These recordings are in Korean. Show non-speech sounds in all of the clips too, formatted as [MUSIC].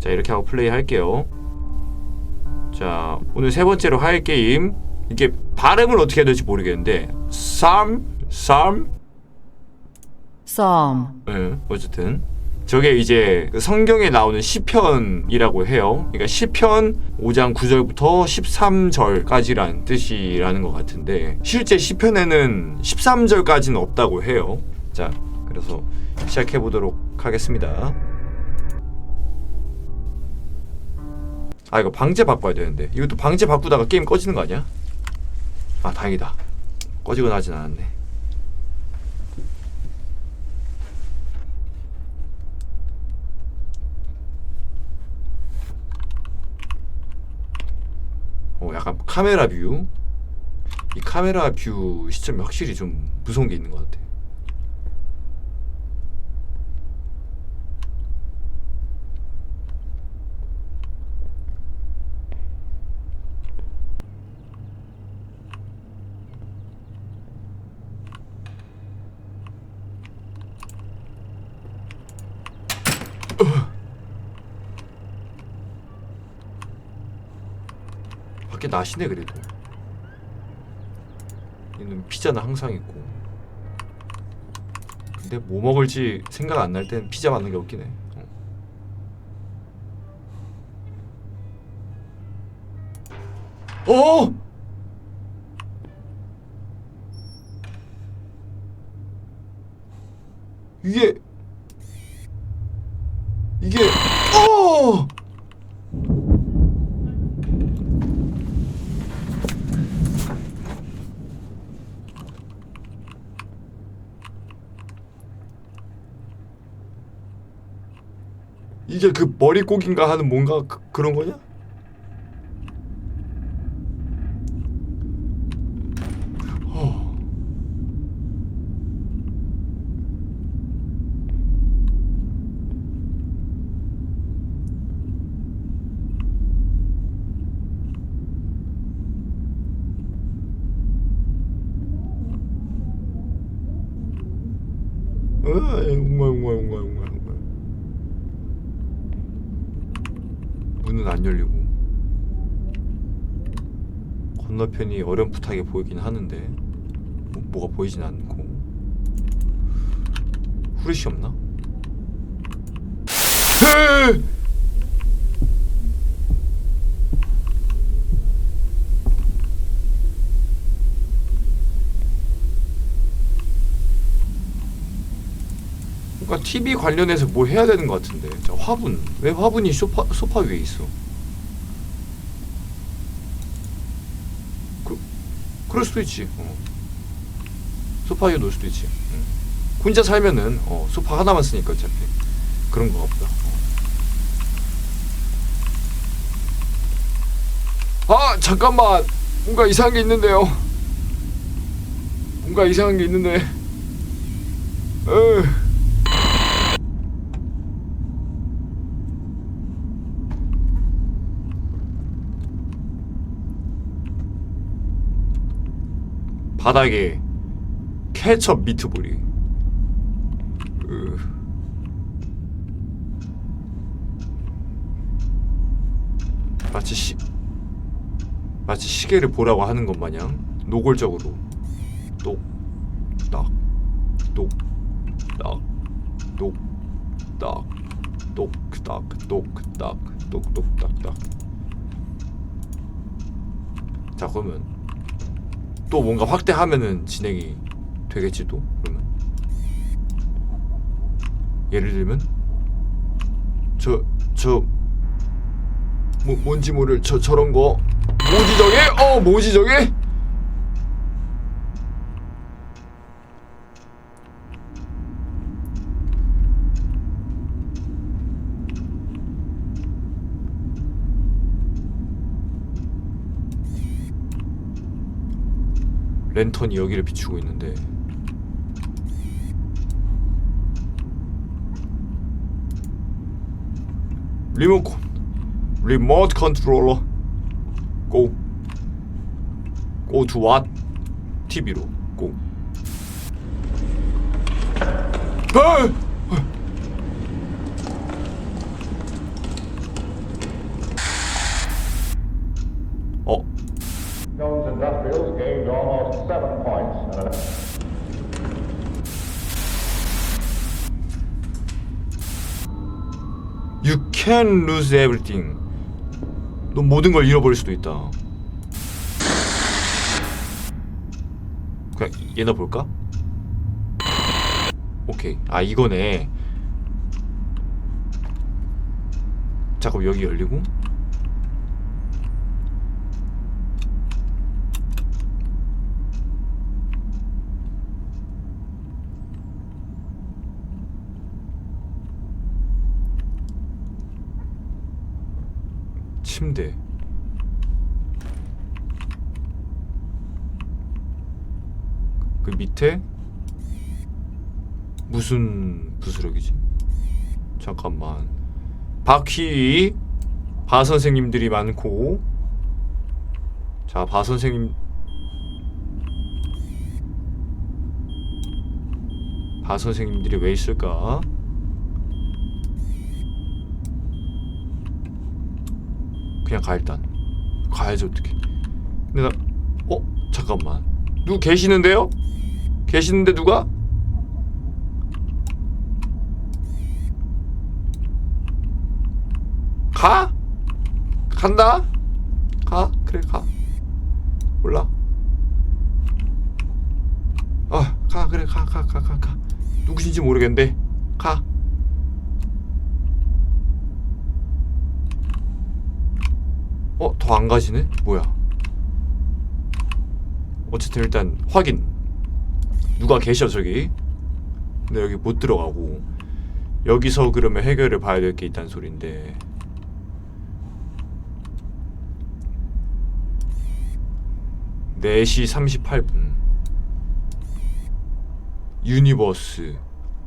자 이렇게 하고 플레이 할게요. 자 오늘 세 번째로 할 게임 이게 발음을 어떻게 해야 될지 모르겠는데 쌈, 쌈, Psalm. 예, 어쨌든 저게 이제 그 성경에 나오는 시편이라고 해요. 그러니까 시편 5장 9절부터 13절까지라는 뜻이라는 것 같은데 실제 시편에는 13절까지는 없다고 해요. 자, 그래서 시작해 보도록 하겠습니다. 아 이거 방제 바꿔야 되는데 이것도 방제 바꾸다가 게임 꺼지는 거 아니야? 아 다행이다. 꺼지거나 하진 않았네. 어, 약간 카메라 뷰. 이 카메라 뷰 시점이 확실히 좀 무서운 게 있는 것 같아. 나시네 그래도. 얘는 피자는 항상 있고. 근데 뭐 먹을지 생각 안 날 땐 피자 맞는 게 없긴 해. 어. 어! 이게 어! 이게 그 머리고기인가 하는 뭔가 그, 그런 거냐? 어. 으아, 웅아 웅아 웅아 웅아 웅아 문은 안 열리고 건너편이 어렴풋하게 보이긴 하는데 뭐, 뭐가 보이진 않고 후레쉬 없나? 헤! 뭔가 TV 관련해서 뭐 해야 되는 것 같은데 자, 화분 왜 화분이 소파 소파 위에 있어? 그 그럴 수도 있지. 어. 소파 위에 놓을 수도 있지. 응. 혼자 살면은 어, 소파 하나만 쓰니까 어차피 그런 거 없다. 어. 아 잠깐만 뭔가 이상한 게 있는데요. 뭔가 이상한 게 있는데. 으. 바닥에 케첩 미트볼이 으. 마치 시 마치 시계를 보라고 하는 것 마냥 노골적으로. 똑딱 똑딱 똑딱 똑딱 똑딱 똑똑딱딱. 자 그러면 또 뭔가 확대하면은 진행이 되겠지 또 그러면? 예를 들면 저 저 뭐, 뭔지 모를 저 저런 거. 뭐지 저게 어 뭐지 저게 랜턴이 여기를 비추고 있는데. 리모컨. 리모트 컨트롤러. 고. go to what TV로. go 아! Can lose everything. 너 모든 걸 잃어버릴 수도 있다. 그냥 얘나 볼까? 오케이. 아 이거네. 잠깐 여기 열리고. 침대. 그 밑에 무슨 부스럭이지? 잠깐만. 바퀴 바 선생님들이 많고 자, 바 선생님 바 선생님들이 왜 있을까? 그냥 가 일단 가야지 어떻게 근데 나 어? 잠깐만 누구 계시는데요? 계시는데 누가? 가? 간다? 가? 그래 가 몰라 아가 그래 가 가 가 가가 누구신지 모르겠는데 가 어? 더 안 가지네? 뭐야? 어쨌든 일단 확인. 누가 계셔 저기? 근데 여기 못 들어가고. 여기서 그러면 해결을 봐야 될 게 있다는 소린데. 네시 38분. 유니버스.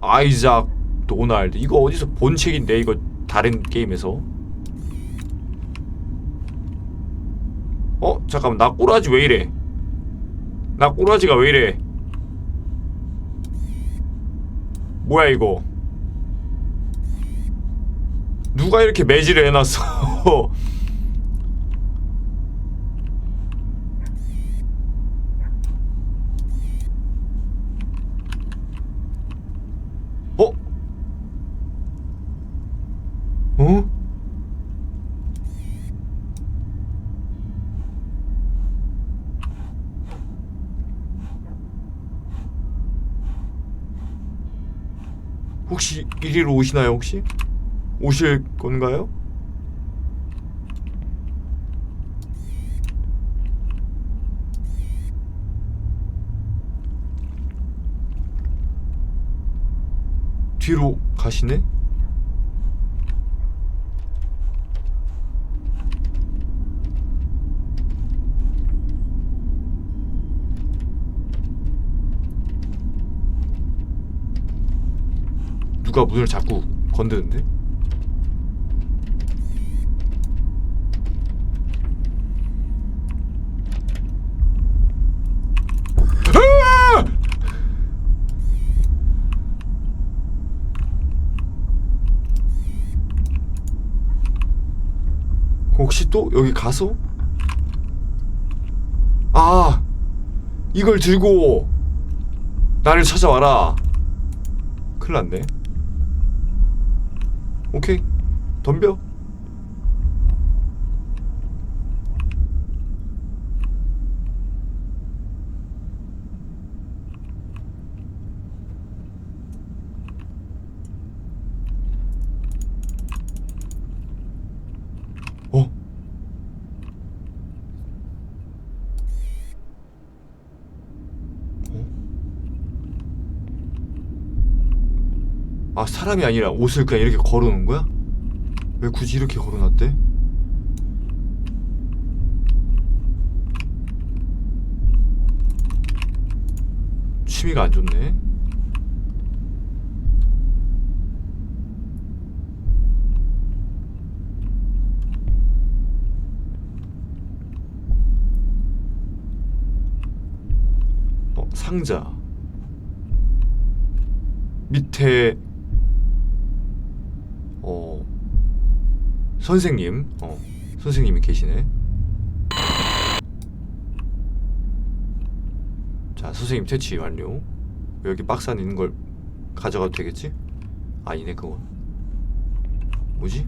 아이작 도날드. 이거 어디서 본 책인데 이거 다른 게임에서 어? 잠깐만 나 꼬라지 왜 이래 나 꼬라지가 왜 이래 뭐야 이거 누가 이렇게 매질을 해놨어 어? [LAUGHS] 어? 혹시 이리로 오시나요 혹시? 오실 건가요? 뒤로 가시네? 누가 문을 자꾸 건드는데? 아! 혹시 또 여기 가서 아 이걸 들고 나를 찾아와라 큰일 났네 오케이. 덤벼 어? 아 사람이 아니라 옷을 그냥 이렇게 걸어놓은 거야? 왜 굳이 이렇게 걸어놨대? 취미가 안 좋네. 어, 상자. 밑에 선생님 어 선생님이 계시네 자 선생님 퇴치 완료 여기 박스 안에 있는 걸 가져가도 되겠지? 아니네 그건 뭐지?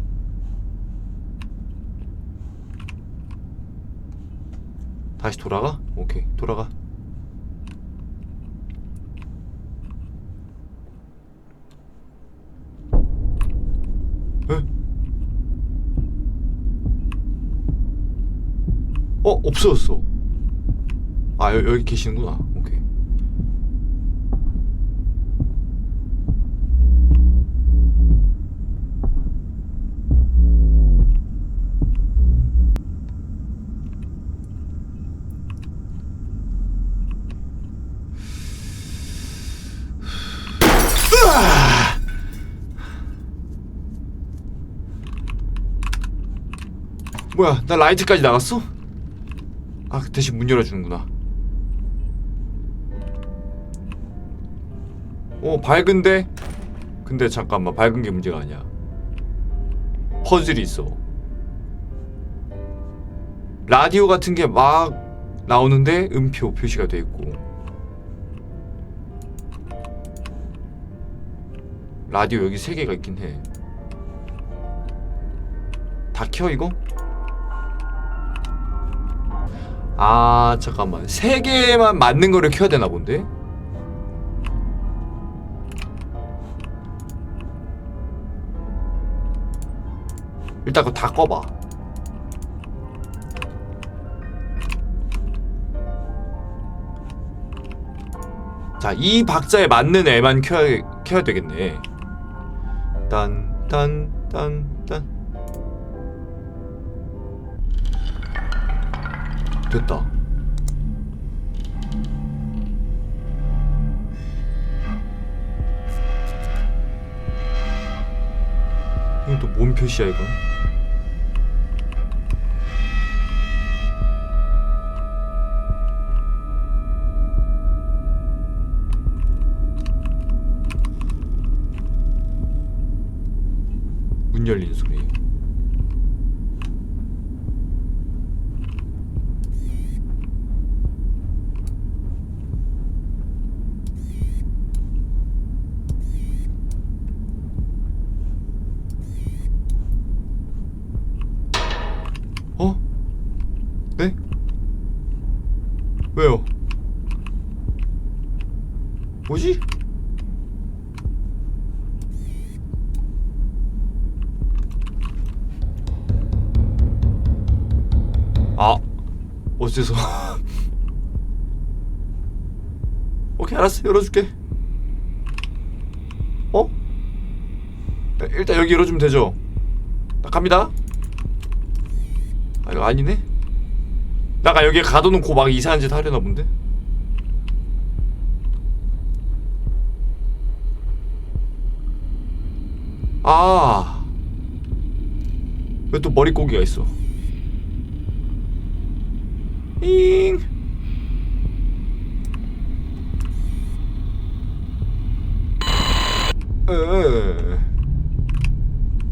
다시 돌아가? 오케이 돌아가 어 없어졌어. 아 여, 여기 계시는구나. 오케이. 뭐야 나 라이트까지 나갔어? 아 대신 문 열어주는구나. 어 밝은데? 근데 잠깐만 밝은 게 문제가 아니야. 퍼즐이 있어. 라디오 같은 게 막 나오는데 음표 표시가 돼 있고. 라디오 여기 세 개가 있긴 해 다 켜 이거? 아 잠깐만. 세 개만 맞는 거를 켜야 되나 본데? 일단 그거 다 꺼봐. 자 이 박자에 맞는 애만 켜야, 켜야 되겠네. 딴딴딴딴 됐다. 이건 또 뭔 표시야 이건? 문 열리는 소리. 어? 네? 왜요? 뭐지? 아, 어째서? [LAUGHS] 오케이, 알았어. 열어줄게. 어? 네, 일단 여기 열어주면 되죠? 나 갑니다. 아 이거 아니네? 나가 여기에 가둬놓고 막 이상한 짓 하려나 본데? 아. 왜 또 머릿고기가 있어? 잉. 에.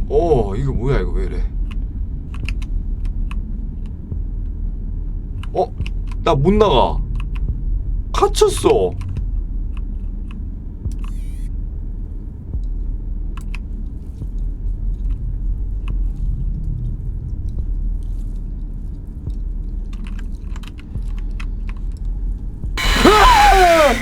어, 이거 뭐야 이거 왜 이래? 어? 나 못 나가. 갇혔어. 으아!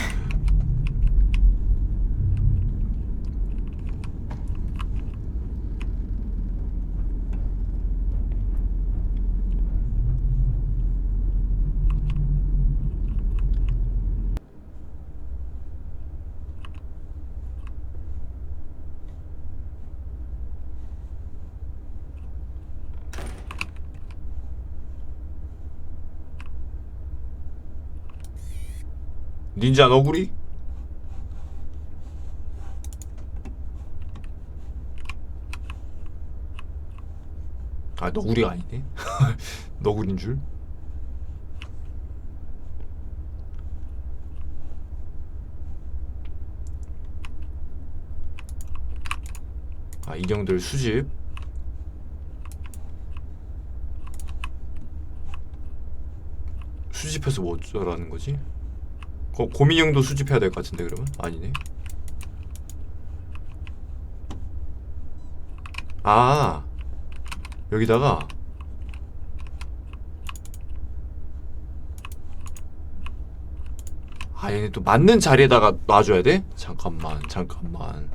닌자 너구리? 아 너구리가 아니네 [LAUGHS] 너구리인 줄 아, 인형들 수집. 수집해서 뭐 어쩌라는 거지? 고, 고민형도 수집해야 될 것 같은데 그러면 아니네. 아 여기다가 아 얘네 또 맞는 자리에다가 놔줘야 돼? 잠깐만 잠깐만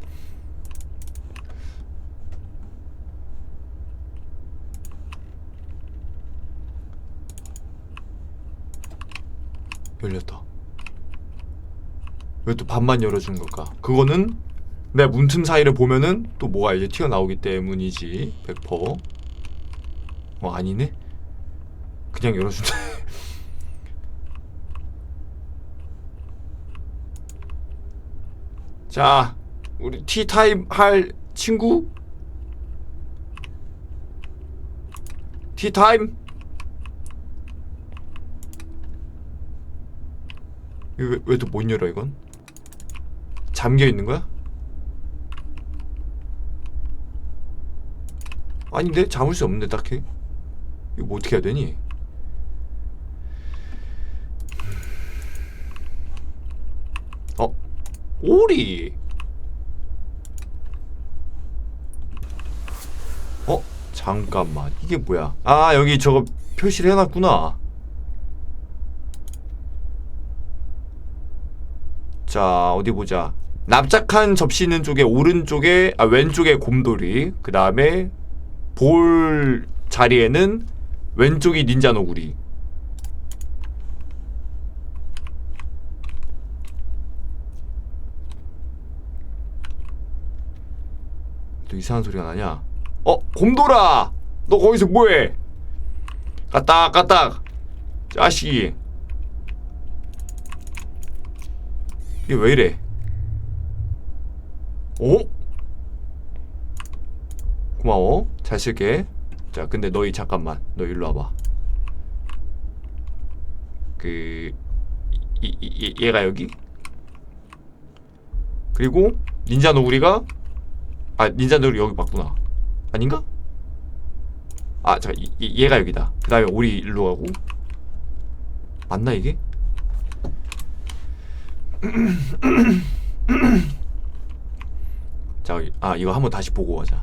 열렸다 왜 또 반만 열어주는 걸까? 그거는 내 문틈 사이를 보면은 또 뭐가 이제 튀어나오기 때문이지 100%. 어 아니네? 그냥 열어준다 [LAUGHS] 자 우리 티타임 할 친구? 티타임? 왜또못 열어 이건? 잠겨 있는 거야? 아닌데? 잠을 수 없는데 딱히? 이거 뭐 어떻게 해야 되니? 어? 오리! 어? 잠깐만. 이게 뭐야? 아 여기 저거 표시를 해놨구나. 자 어디 보자 납작한 접시 있는 쪽에 오른쪽에 아 왼쪽에 곰돌이 그 다음에 볼 자리에는 왼쪽이 닌자 노구리. 또 이상한 소리가 나냐? 어 곰돌아! 너 거기서 뭐해? 까딱 까딱. 자식이. 이게 왜 이래 오? 고마워. 잘 쓸게. 자 근데 너희 잠깐만. 너 일로 와봐. 그 이, 이, 이- 얘가 여기? 그리고 닌자 노구리가? 아 닌자 노구리 여기 맞구나. 아닌가? 아 잠깐 이- 이- 얘가 여기다. 그 다음에 오리 일로 가고. 맞나 이게? [CLEARS THROAT] [CLEARS THROAT] [CLEARS THROAT] 자, 아 이거 한번 다시 보고 가자.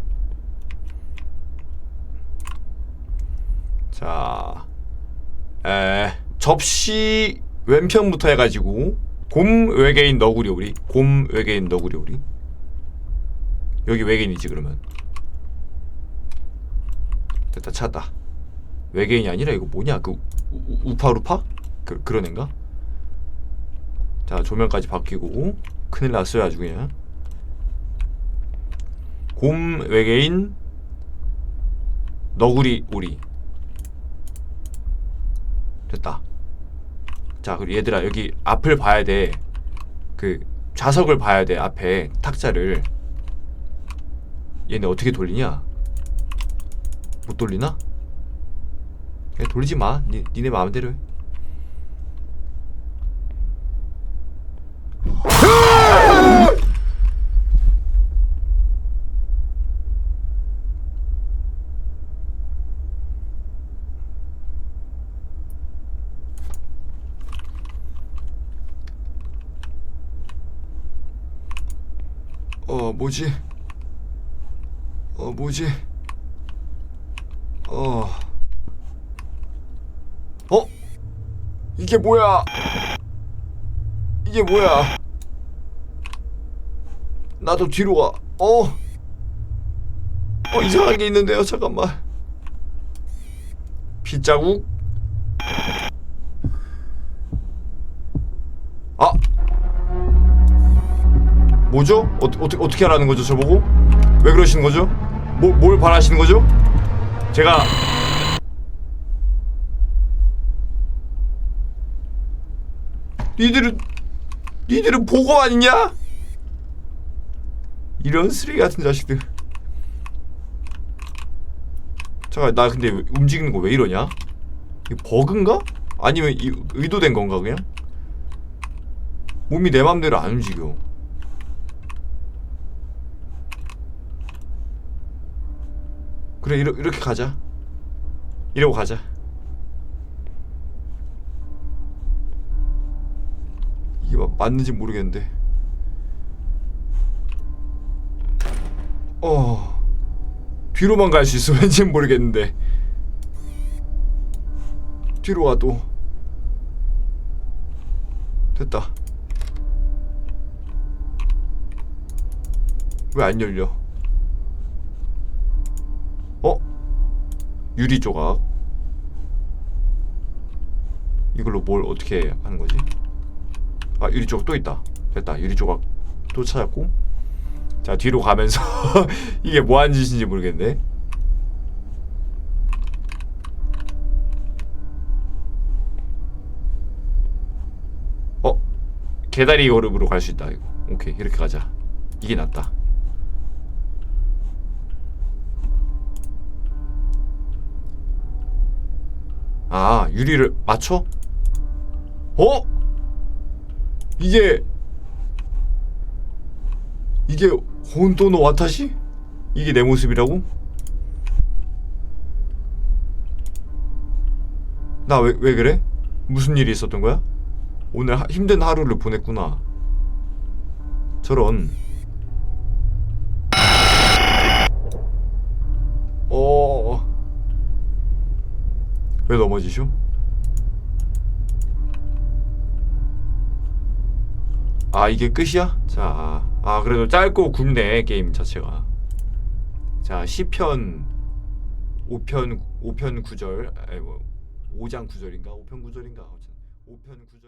자, 에 접시 왼편부터 해가지고 곰 외계인 너구리 오리, 곰 외계인 너구리 오리. 여기 외계인이지 그러면. 됐다 찾았다. 외계인이 아니라 이거 뭐냐 그 우파루파? 그 그런 애인가? 자 조명까지 바뀌고 큰일 났어요 아주 그냥. 곰 외계인 너구리 오리. 됐다. 자 그리고 얘들아 여기 앞을 봐야 돼 그 좌석을 봐야 돼 앞에 탁자를. 얘네 어떻게 돌리냐? 못 돌리나? 그냥 돌리지 마. 니, 니네 마음대로 해 어 뭐지? 어 뭐지? 어. 어? 이게 뭐야? 이게 뭐야? 나도 뒤로 가. 어. 어 이상한 게 있는데요. 잠깐만. 빗자국? 뭐죠? 어, 어떻게 어떻게 하라는 거죠, 저보고? 왜 그러시는 거죠? 뭐, 뭘 바라시는 거죠? 제가 니들은 니들은 보고 아니냐? 이런 쓰레기 같은 자식들. 잠깐 나 근데 왜- 움직이는 거 왜 이러냐? 이 버그인가? 아니면 이, 의도된 건가 그냥? 몸이 내 맘대로 안 움직여. 그래 이러, 이렇게 가자 이러고 가자 이게 마- 맞는지 모르겠는데. 어. 뒤로만 갈 수 있어. 왠지 모르겠는데. 뒤로 와도 됐다. 왜 안 열려? 어? 유리 조각. 이걸로 뭘 어떻게 하는 거지? 아 유리 조각 또 있다. 됐다. 유리 조각 또 찾았고. 자 뒤로 가면서 [LAUGHS] 이게 뭐 하는 짓인지 모르겠네. 어? 개다리 걸음으로 갈 수 있다 이거. 오케이 이렇게 가자. 이게 낫다. 아 유리를 맞춰? 어? 이게 이게 혼돈노 와타시? 이게 내 모습이라고? 나 왜 왜 그래? 무슨 일이 있었던 거야? 오늘 하, 힘든 하루를 보냈구나. 저런. 어. 왜 넘어지쇼? 아 이게 끝이야? 자, 아 그래도 짧고 굵네 게임 자체가. 자, 시편 5편 5편 9절, 아니 뭐 5장 9절인가? 5편 9절인가? 5편 9절.